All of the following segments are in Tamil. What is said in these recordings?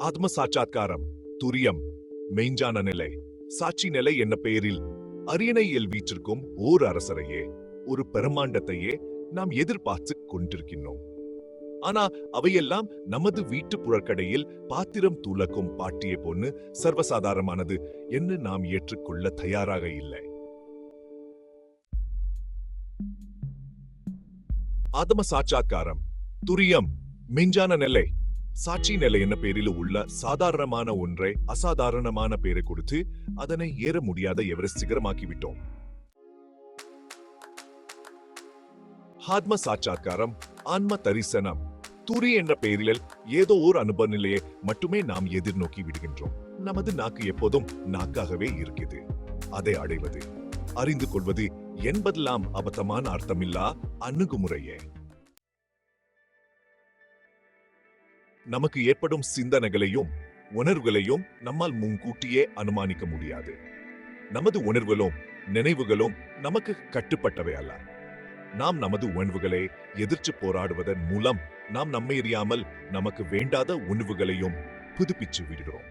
ஆத்ம சாட்சாத்காரம் துரியம் மெய்ஞ்சான நிலை. சாட்சி நிலை என்ன பெயரில் அரியணையில் வீற்றிருக்கும் ஓர் அரசரையே ஒரு பெருமாண்டத்தையே நாம் எதிர்பார்த்து கொண்டிருக்கின்றோம். ஆனா அவையெல்லாம் நமது வீட்டு புழற்கடையில் பாத்திரம் துலக்கும் பாட்டிய பொண்ணு சர்வசாதாரணமானது என்று நாம் ஏற்றுக்கொள்ள தயாராக இல்லை. ஆத்ம சாட்சாத்காரம் துரியம் மெஞ்சான நிலை. சாட்சி நிலை என்ன பேரில் உள்ள சாதாரணமான ஒன்றை அசாதாரணமான பேரை கொடுத்து அதனை ஏற முடியாத எவரெஸ்ட் சிகரமாக்கிவிட்டோம். ஆத்ம சாட்சாத்காரம் ஆன்ம தரிசனம் துரி என்ற பெயரில் ஏதோ ஒரு அனுபவ நிலையை மட்டுமே நாம் எதிர்நோக்கி விடுகின்றோம். நமது நாக்கு எப்போதும் நாக்காகவே இருக்குது அதை அடைவது அறிந்து கொள்வது என்பதெல்லாம் அபத்தமான அர்த்தமில்லா அணுகுமுறையே. நமக்கு ஏற்படும் சிந்தனைகளையும் உணர்வுகளையும் நம்மால் முன்கூட்டியே அனுமானிக்க முடியாது. நமது உணர்வுகளும் நினைவுகளும் நமக்கு கட்டுப்பட்டவை அல்ல. நாம் நமது உணர்வுகளை எதிர்த்து போராடுவதன் மூலம் நாம் நம்மை அறியாமல் நமக்கு வேண்டாத உணர்வுகளையும் புதுப்பிச்சு விடுகிறோம்.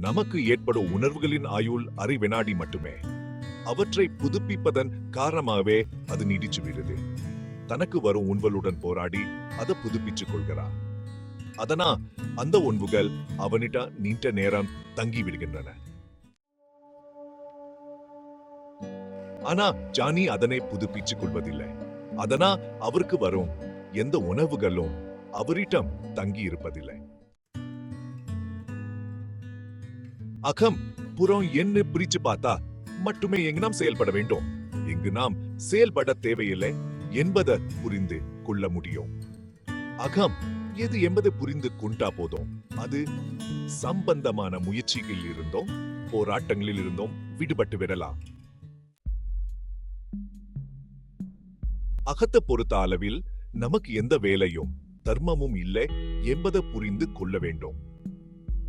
நமக்கு ஏற்படும் உணர்வுகளின் ஆயுள் அரை வினாடி மட்டுமே. அவற்றை புதுப்பிப்பதன் காரணமாகவே அது நீடிச்சு விடுது. தனக்கு வரும் உண்வலுடன் போராடி அதை புதுப்பிச்சுக் கொள்கிறார். அதனா அந்த உண்வுகள் அவனிட்ட நீண்ட நேரம் தங்கி விடுகின்றன. ஆனா ஜானி அதனை புதுப்பிச்சுக் கொள்வதில்லை. அதனா அவருக்கு வரும் எந்த உணவுகளும் அவரிடம் தங்கி இருப்பதில்லை. அகம் புறம் என்ன பிரிச்சு பார்த்தா மட்டுமே எங்கு நாம் செயல்பட வேண்டும்? இங்கு நாம் செயல்பட தேவையில்லை? என்பதை புரிந்து கொள்ள முடியும். அகம் எது என்பதை புரிந்து கொண்டா போதும். அது சம்பந்தமான முயற்சிகளில் இருந்தோம் போராட்டங்களில் இருந்தோம் விடுபட்டு விடலாம். அகத்தை பொறுத்த அளவில் நமக்கு எந்த வேலையும் தர்மமும் இல்லை என்பதை புரிந்து கொள்ள வேண்டும்.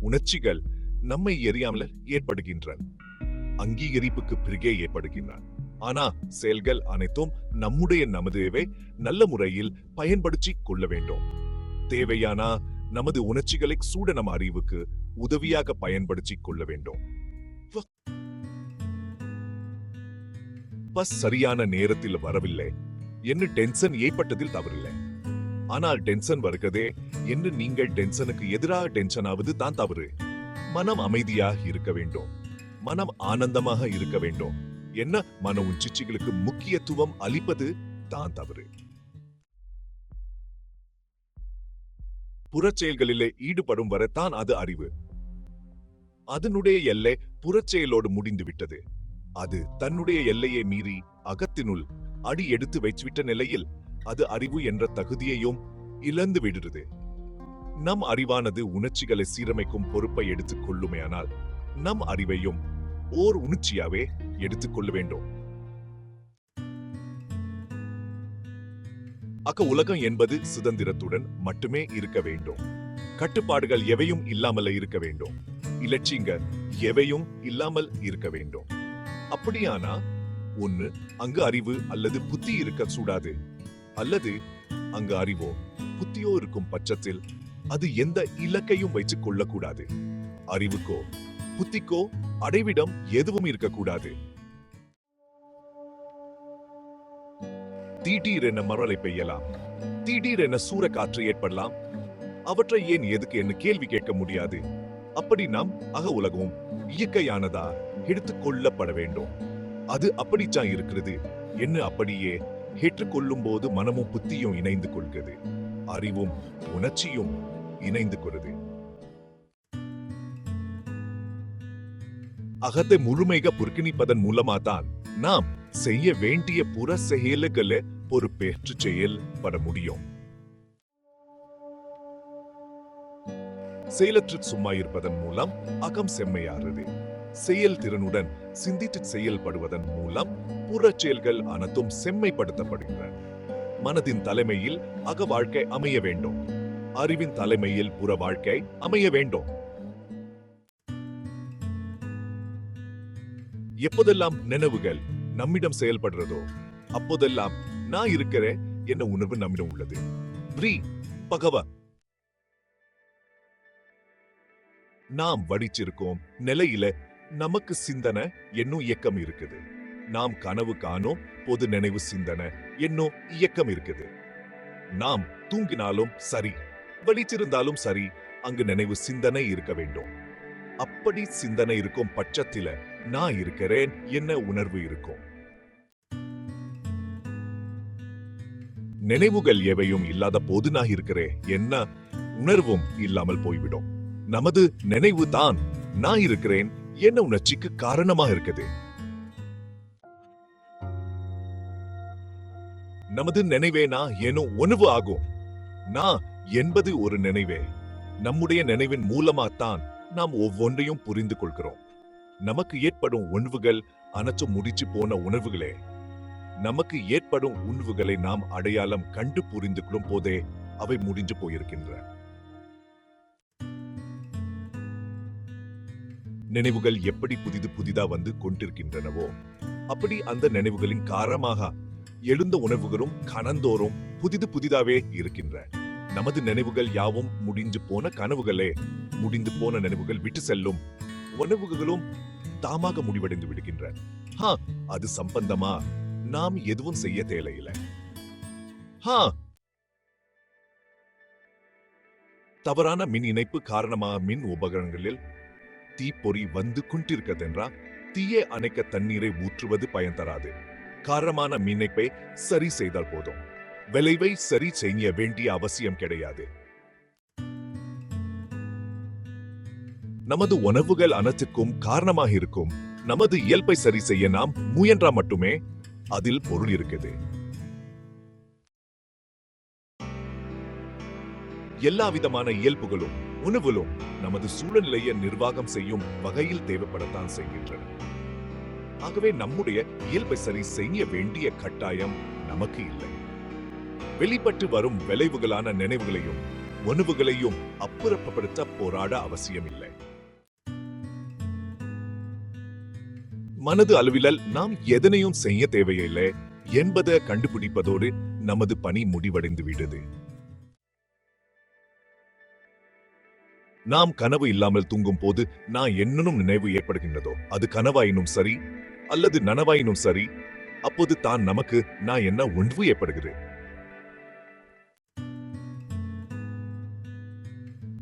உணர்ச்சிகள் நம்மை எரியாமல் ஏற்படுகின்றன. அங்கீகரிப்புக்கு பிறகே ஏற்படுகின்றன. ஆனா செயல்கள் அனைத்தும் நம்முடைய நமதுவே நல்ல முறையில் பயன்படுத்தி கொள்ள வேண்டும். தேவையானா நமது உணர்ச்சிகளை சூட நம் அறிவுக்கு உதவியாக பயன்படுத்தி கொள்ள வேண்டும். பஸ் சரியான நேரத்தில் வரவில்லை. என்று டென்ஷன் ஏற்பட்டதில் தவறில்லை. ஆனால் டென்ஷன் வருகிறதே என்று நீங்கள் டென்ஷனுக்கு எதிராக டென்ஷன் ஆவது தான் தவறு. மனம் அமைதியாக இருக்க வேண்டும். மனம் ஆனந்தமாக இருக்க வேண்டும். என்ன மன உச்சிச்சிகளுக்கு முக்கியத்துவம் அளிப்பது? தான் தவறு. புறச்செயல்களிலே ஈடுபடும் வரை அது அறிவு. அதனுடைய எல்லை புறச்செயலோடு முடிந்து விட்டது. அது தன்னுடைய எல்லையை மீறி அகத்தினுள் அடி எடுத்து வைத்துவிட்ட நிலையில் அது அறிவு என்ற தகுதியையும் இழந்து விடுகிறது. நம் அறிவானது உணர்ச்சிகளை சீரமைக்கும் பொறுப்பை எடுத்துக் கொள்ளுமையானால் நம் அறிவையும் ஓர் உணர்ச்சியாவே எடுத்துக்கொள்ள வேண்டும். அக்க உலகம் என்பது சுதந்திரத்துடன் மட்டுமே இருக்க வேண்டும். கட்டுப்பாடுகள் எவையும் இல்லாமல் இருக்க வேண்டும். இலட்சியங்க எவையும் இல்லாமல் இருக்க வேண்டும். அப்படியானா ஒண்ணு அங்கு அறிவு அல்லது புத்தி இருக்க சூடாது. அல்லது அங்கு அறிவோ புத்தியோ இருக்கும் பட்சத்தில் அது எந்த இலக்கையும் வைத்துக் கொள்ளக்கூடாது. அறிவுக்கோ புத்திக்கோ அடைவிடம் எதுவும் இருக்கக்கூடாது. திடீரென மரலை பெய்யலாம். திடீரென சூறக்காற்று ஏற்படலாம். அவற்றை ஏன் எதுக்கு என்ன கேள்வி கேட்க முடியாது. அப்படி நாம் அக உலகம் இயற்கையானதா எடுத்துக் கொள்ளப்பட வேண்டும். அது அப்படிச்சான் இருக்கிறது. என்ன அப்படியே ஏற்றுக்கொள்ளும் போது மனமும் புத்தியும் இணைந்து கொள்கிறது. அறிவும் உணர்ச்சியும் இணைந்து கொள்கிறது. அகத்தை முழுமைக புறக்கணிப்பதன் மூலமாதான் நாம் செய்ய வேண்டிய புற செயல்களை பொறுப்பேற்று செயல்பட முடியும். செயலற்று சும்மா இருப்பதன் மூலம் அகம் செம்மையாறுது செயல் திறனுடன் சிந்தித்து செயல்படுவதன் மூலம் புற செயல்கள் அனைத்தும் செம்மைப்படுத்தப்படுகின்றன. மனதின் தலைமையில் அக வாழ்க்கை அமைய வேண்டும். அறிவின் தலைமையில் புற வாழ்க்கை அமைய வேண்டும். எப்போதெல்லாம் நினைவுகள் நம்மிடம் செயல்படுறதோ அப்போதெல்லாம் நான் இருக்கிறேன் என்ன உணர்வு நம்மிடம் உள்ளது. ப்ரீ பகவ. நாம் வடிச்சிருக்கோம் நிலையில நமக்கு சிந்தனை என்னும் இயக்கம் இருக்குது. நாம் கனவு காணோம் பொது நினைவு சிந்தனை என்னும் இயக்கம் இருக்குது. நாம் தூங்கினாலும் சரி வலிச்சிருந்தாலும் சரி அங்கு நினைவு சிந்தனை இருக்க வேண்டும். அப்படி சிந்தனை இருக்கும் பட்சத்தில நான் இருக்கிறேன் என்ன உணர்வு இருக்கும்? நினைவுகள் எவையும் இல்லாத போது நான் இருக்கிறேன். என்ன? உணர்வும் இல்லாமல் போய்விடும். நமது நினைவு தான் நான் இருக்கிறேன் என்ன உணர்ச்சிக்கு காரணமாக இருக்குது. நமது நினைவே நான் எனும் உணவு ஆகும். நான் என்பது ஒரு நினைவே. நம்முடைய நினைவின் மூலமாத்தான் நாம் ஒவ்வொன்றையும் புரிந்து கொள்கிறோம். நமக்கு ஏற்படும் உணர்வுகள் அனைத்து முடிச்சு போன உணர்வுகளே நமக்கு ஏற்படும் உணர்வுகளை நாம் அடையாளம் கண்டு புரிந்து கொள்ளும் போதே அவை முடிஞ்சு போயிருக்கின்றன. நினைவுகள் எப்படி புதிது புதிதா வந்து கொண்டிருக்கின்றனவோ அப்படி அந்த நினைவுகளின் காரணமாக எழுந்த உணர்வுகளும் கணந்தோறும் புதிது புதிதாவே இருக்கின்ற. நமது நினைவுகள் யாவும் முடிஞ்சு போன கனவுகளே முடிந்து போன நினைவுகள் விட்டு செல்லும் உணவுகளும் தாமாக முடிவடைந்து விடுகின்ற அது சம்பந்தமா? நாம் எதுவும் செய்ய தேவையில்லை. தவறான மின் இணைப்பு காரணமா மின் உபகரணங்களில் தீப்பொறி வந்து கொண்டிருக்கிறதென்றா? தீயை அணைக்க தண்ணீரை ஊற்றுவது பயன் தராது. காரணமான மின் இணைப்பை சரி செய்தால் போதும். விளைவை சரி செய்ய வேண்டிய அவசியம் கிடையாது. நமது உணவுகள் அனைத்துக்கும் காரணமாக இருக்கும். நமது இயல்பை சரி செய்ய நாம் முயன்றா மட்டுமே அதில் பொருள் இருக்குது. எல்லா விதமான இயல்புகளும் உணவுகளும் நமது சூழ்நிலையை நிர்வாகம் செய்யும் வகையில் தேவைப்படத்தான் செய்கின்றன. ஆகவே நம்முடைய இயல்பை சரி செய்ய வேண்டிய கட்டாயம் நமக்கு இல்லை. வெளிப்பட்டு வரும் விளைவுகளான நினைவுகளையும் உணவுகளையும் அப்புறப்படுத்த போராட அவசியம் மனது அளவிலல் நாம் எதனையும் செய்ய தேவையில்லை என்பதை கண்டுபிடிப்பதோடு நமது பணி முடிவடைந்து விடுது. நாம் கனவு இல்லாமல் தூங்கும் போது நான் என்னனும் நினைவு ஏற்படுகின்றதோ அது கனவாயினும் சரி அல்லது நனவாயினும் சரி அப்போது தான் நமக்கு நான் என்ன உணர்வு ஏற்படுகிறது?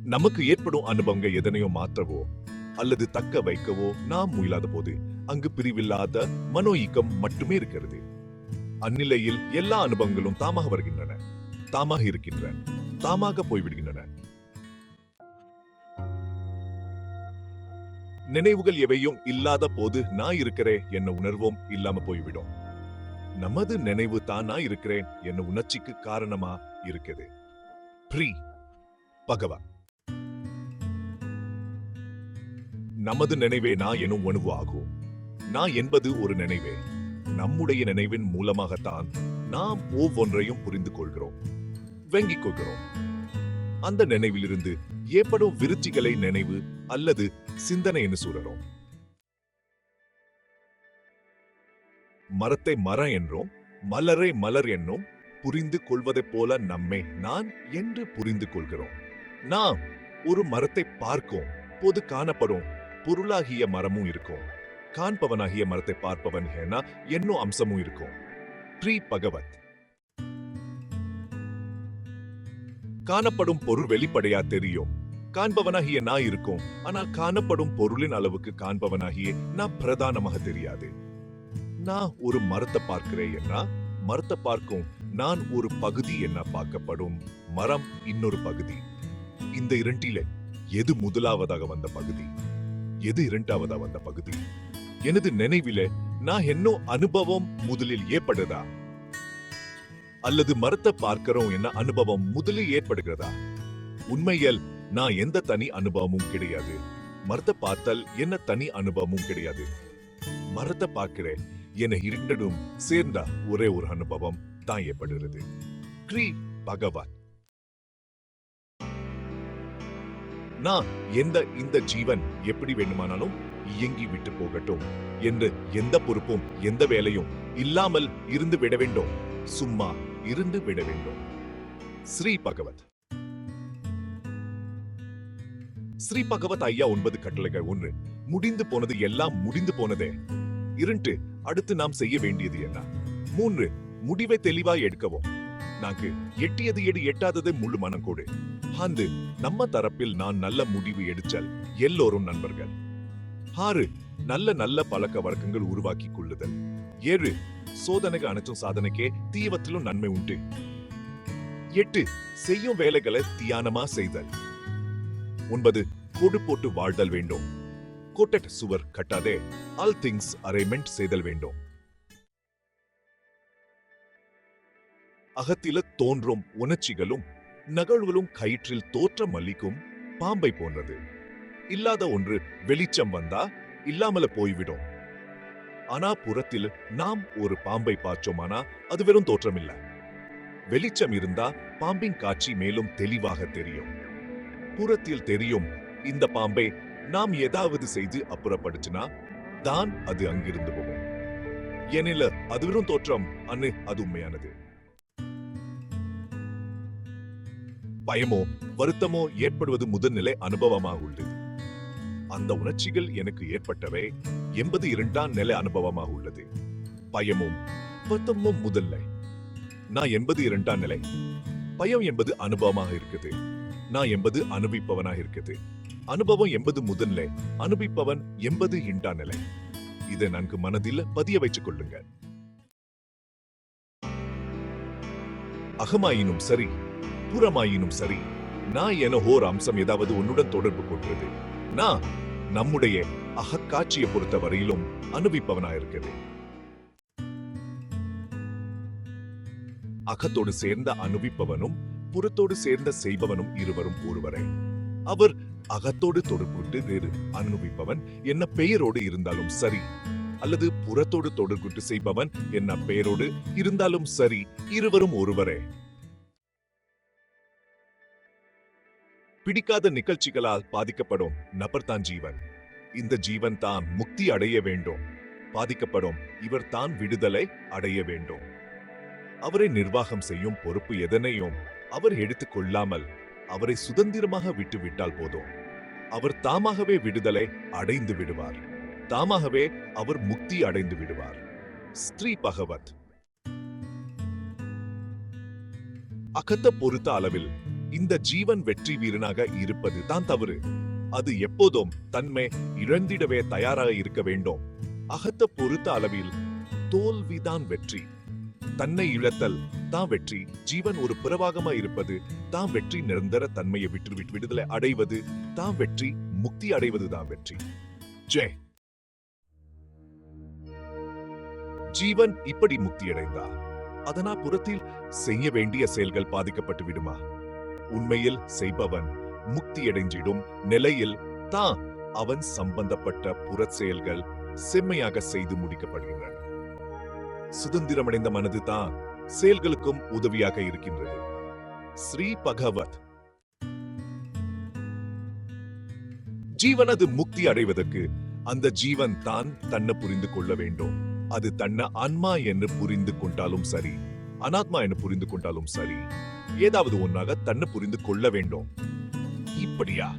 நமக்கு ஏற்படும் அனுபவங்கள் எதனையோ மாற்றவோ அல்லது தக்க வைக்கவோ நாம் முயலாத போது அங்கு பிரிவில்லாத மனோ ஈக்கம் மட்டுமே இருக்கிறது. அந்நிலையில் எல்லா அனுபவங்களும் தாமாக வருகின்றன தாமாக இருக்கின்றன தாமாக போய்விடுகின்றன. நினைவுகள் எவையும் இல்லாத போது நான் இருக்கிறேன் என்ன உணர்வும் இல்லாம போய்விடும். நமது நினைவு தான் நான் இருக்கிறேன் என்ன உணர்ச்சிக்கு காரணமா இருக்குது பகவா நமது நினைவே நான் எனும் உணவு ஆகும். நான் என்பது ஒரு நினைவே. நம்முடைய நினைவின் மூலமாகத்தான் நாம் ஒவ்வொன்றையும் புரிந்து கொள்கிறோம் வெங்கிக் கொள்கிறோம். அந்த நினைவிலிருந்து ஏற்படும் விருத்திகளை நினைவு அல்லது சிந்தனை என்று சொல்றோம். மரத்தை மரம் என்றும் மலரை மலர் என்னும் புரிந்து கொள்வதைப் போல நம்மை நான் என்று புரிந்து கொள்கிறோம். நாம் ஒரு மரத்தை பார்க்கும் போது காணப்படும் பொருளாகிய மரமும் இருக்கும். காண்பவனாகிய மரத்தை பார்ப்பவன் ஹேனா என்னும் அம்சமும் இருக்கும். ப்ரீ பகவத். காணப்படும் பொருள் வெளிப்படையா தெரியும். காண்பவனாகிய நான் இருக்கும். ஆனால் காணப்படும் பொருளின் அளவுக்கு காண்பவனாகிய நான் பிரதானமாக தெரியாது. நான் ஒரு மரத்தை பார்க்கிறேன் என்ன மரத்தை பார்க்கும் நான் ஒரு பகுதி என்ன பார்க்கப்படும் மரம் இன்னொரு பகுதி. இந்த இரண்டில எது முதலாவதாக வந்த பகுதி? எது இரண்டாவதா வந்த பகுதி? எனது நினைவில நான் என்ன அனுபவம் முதலில் ஏற்படுதா அல்லது மரத்தை பார்க்கிறோம் என்ன அனுபவம் முதலில் ஏற்படுகிறதா? உண்மையில் நான் எந்த தனி அனுபவமும் கிடையாது. மரத்தை பார்த்தல் என்ன தனி அனுபவமும் கிடையாது. மரத்தை பார்க்கிறேன் என இரண்டடும் சேர்ந்தா ஒரே ஒரு அனுபவம் தான் ஏற்படுகிறது. கிரீ பகவான். நான் எந்த இந்த ஜீவன் எப்படி வேண்டுமானாலும் இயங்கி விட்டு போகட்டும் என்று எந்த பொறுப்பும் எந்த வேலையும் இல்லாமல் இருந்து விட வேண்டும். சும்மா இருந்து விட வேண்டும். ஸ்ரீ பகவத். ஸ்ரீ பகவத் ஐயா ஒன்பது கட்டளைகள். ஒன்று முடிந்து போனது எல்லாம் முடிந்து போனதே. இரண்டு அடுத்து நாம் செய்ய வேண்டியது என்ன? மூன்று முடிவை தெளிவாய் எடுக்கவும். நாக்கு எட்டியது எடு எட்டாதது முழு மனம் கொடு. ஆந்து நம்ம தரப்பில் நான் நல்ல முடிவு எடுச்சல் எல்லோரும் நண்பர்கள். ஆறு நல்ல நல்ல பழக்க வழக்கங்கள் உருவாக்கி கொள்ளுதல். ஏழு சோதனைக்கு அனைத்தும் சாதனைக்கே தீவத்திலும் நன்மை உண்டு. எட்டு செய்யும் வேலைகளை தியானமா செய்தல். ஒன்பது கொடு போட்டு வாழ்தல் வேண்டும். கோட்டட் சுவர் கட்டாதே. ஆல் திங்ஸ் அரேஞ்ச்மெண்ட் செய்தல் வேண்டும். அகத்தில தோன்றும் உணர்ச்சிகளும் நகழ்வுகளும் கயிற்றில் தோற்றம் மல்லிக்கும் பாம்பை போன்றது. இல்லாத ஒன்று வெளிச்சம் வந்தா இல்லாமல போய்விடும். ஆனா புறத்தில் நாம் ஒரு பாம்பை பார்த்தோமானா அது வெறும் தோற்றமில்லை. வெளிச்சம் இருந்தா பாம்பின் காட்சி மேலும் தெளிவாக தெரியும். புறத்தில் தெரியும் இந்த பாம்பை நாம் ஏதாவது செய்து அப்புறப்படுத்தினா தான் அது அங்கிருந்து போகும். ஏனில அது வெறும் தோற்றம் அன்னு அது உண்மையானது. பயமோ வருத்தமோ ஏற்படுவது முதல்நிலை அனுபவமாக உள்ளது. அந்த உணர்ச்சிகள் எனக்கு ஏற்பட்டவை எண்பது இரண்டாம் நிலை அனுபவமாக உள்ளது. பயமும் வருத்தமும் முதல்ல நான் எண்பது இரண்டாம் நிலை. பயம் என்பது அனுபவமாக இருக்குது. நான் எண்பது அனுபவிப்பவனாக இருக்குது. அனுபவம் எண்பது முதல்நிலை. அனுபவிப்பவன் எண்பது இரண்டாம் நிலை. இதை நன்கு மனதில் பதிய வைத்துக் கொள்ளுங்க அகமாயினும் சரி புறமாயினும் சரி நான் என ஓர் அம்சம் ஏதாவது உன்னுடன் தொடர்பு கொள்கிறது நான் நம்முடைய அகக்காட்சியை பொறுத்த வரையிலும் அனுபவிப்பவனாயிருக்கிறேன் அகத்தோடு சேர்ந்த அனுபவிப்பவனும் புறத்தோடு சேர்ந்த செய்பவனும் இருவரும் ஒருவரே. அவர் அகத்தோடு தொடர்புட்டு வேறு அனுபவிப்பவன் என்ன பெயரோடு இருந்தாலும் சரி அல்லது புறத்தோடு தொடர்புட்டு செய்பவன் என்ன பெயரோடு இருந்தாலும் சரி இருவரும் ஒருவரே. பிடிக்காத நிகழ்ச்சிகளால் பாதிக்கப்படும் நபர்தான் ஜீவன். இந்த ஜீவன் தான் முக்தி அடைய வேண்டும். பாதிக்கப்படும் இவர் தான் விடுதலை அடைய வேண்டும். அவரை நிர்வாகம் செய்யும் பொறுப்பு எதனையும் அவர் எடுத்துக் கொள்ளாமல் அவரை சுதந்திரமாக விட்டு விட்டால் போதும். அவர் தாமாகவே விடுதலை அடைந்து விடுவார். தாமாகவே அவர் முக்தி அடைந்து விடுவார். ஸ்ரீ பகவத். அகத்த பொறுத்த அளவில் இந்த ஜீவன் வெற்றி வீரனாக இருப்பது தான் தவறு. அது எப்போதும் தன்மை இழந்திடவே தயாராக இருக்க வேண்டும். அகத்த பொறுத்த அளவில் தோல்விதான் வெற்றி. தன்னை இழத்தல் தான் வெற்றி. ஜீவன் ஒரு பிறவாகமா இருப்பது தான் வெற்றி. நிரந்தர தன்மையை விட்டு விட்டு விடுதலை அடைவது தான் வெற்றி. முக்தி அடைவது தான் வெற்றி. ஜெய்! ஜீவன் இப்படி முக்தி அடைந்தார் அதனா புறத்தில் செய்ய வேண்டிய செயல்கள் பாதிக்கப்பட்டு விடுமா? உண்மையில் செய்பவன் முக்தியடைஞ்சிடும் நிலையில் தான் அவன் சம்பந்தப்பட்ட புறச் செயல்கள் செம்மையாக செய்து முடிக்கப்படுகின்றன. சுதந்திரமடைந்த மனது தான் செயல்களுக்கும் உதவியாக இருக்கின்றது. ஸ்ரீ பகவத். ஜீவனது முக்தி அடைவதற்கு அந்த ஜீவன் தான் தன்னை புரிந்து கொள்ள வேண்டும். அது தன்னை ஆன்மா என்று புரிந்து கொண்டாலும் சரி அனாத்மா என்று புரிந்து கொண்டாலும் சரி ஏதாவது ஒன்னாக தன்னை புரிந்து கொள்ள வேண்டும். இப்படியா?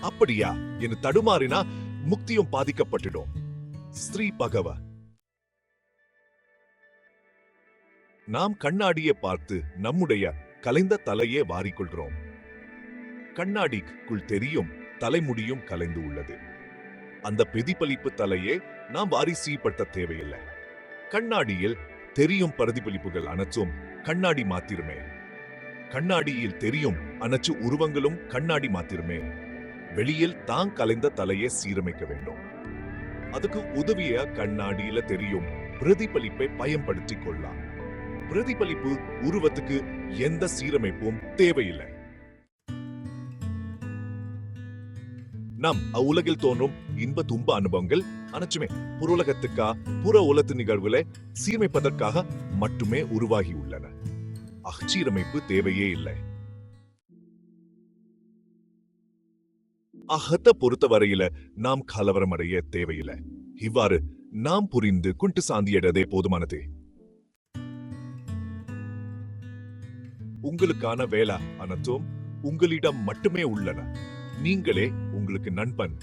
அப்படியா? என்று தடுமாறினா முக்தியும் பாதிக்கப்பட்டுடும். ஸ்ரீ பகவ. நாம் கண்ணாடியை பார்த்து நம்முடைய கலைந்த தலையே வாரிக்கொள்கிறோம். கண்ணாடிக்குள் தெரியும் தலைமுடியும் கலைந்து உள்ளது. அந்த பிரதிபலிப்பு தலையே நாம் வாரிசீப்படுத்த தேவையில்லை. கண்ணாடியில் தெரியும் பிரதிபலிப்புகள் அனைத்தும் கண்ணாடி மாத்திரமே. கண்ணாடியில் தெரியும் அனைத்து உருவங்களும் கண்ணாடி மாத்திரமே. வெளியில் தான் கலைந்த தலையை சீரமைக்க வேண்டும். அதுக்கு உதவிய கண்ணாடியில தெரியும் பிரதிபலிப்பை பயன்படுத்திக் கொள்ளலாம். பிரதிபலிப்பு உருவத்துக்கு எந்த சீரமைப்பும் தேவையில்லை. நம் அவ்வுலகில் தோன்றும் இன்ப துன்ப அனுபவங்கள் அனைத்துமே புறலகத்துக்கா புற உலகத்து நிகழ்வுகளை சீரமைப்பதற்காக மட்டுமே உருவாகி உள்ளன அச்சீரமைப்பு தேவையே இல்லை. அகத்த பொறுத்த வரையில நாம் கலவரம் அடைய தேவையில்லை. இவ்வாறு நாம் புரிந்து குண்டு சாந்தியடதே போதுமானது. உங்களுக்கான வேலை அனைத்தும் உங்களிடம் மட்டுமே உள்ளன. நீங்களே உங்களுக்கு நண்பன்.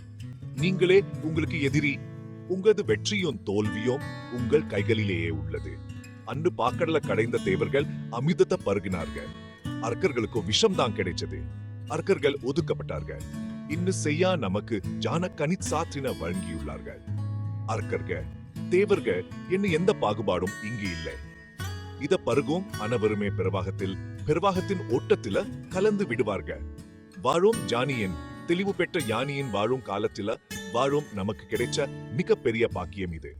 நீங்களே உங்களுக்கு எதிரி. உங்களது வெற்றியும் தோல்வியும் உங்கள் கைகளிலேயே உள்ளது. அன்று பாக்கடல கடைந்த தேவர்கள் அமிர்தத்தை பருகினார்கள். அர்க்கர்களுக்கு விஷம் தான் கிடைச்சது. அர்க்கர்கள் ஒதுக்கப்பட்டார்கள். இன்னும் செய்யா நமக்கு ஜான சாற்றின வழங்கியுள்ளார்கள். அர்க்கர்கள் தேவர்கள் என்ன எந்த பாகுபாடும் இங்கு இல்லை. இத பருகும் அனவருமே பிரவாகத்தில் பிரவாகத்தின் ஓட்டத்தில கலந்து விடுவார்கள். வாழும் ஜானியின் தெளிவு பெற்ற யானியின் வாழும் காலத்தில வாழும் நமக்கு கிடைச்ச மிகப்பெரிய பாக்கியம் இது.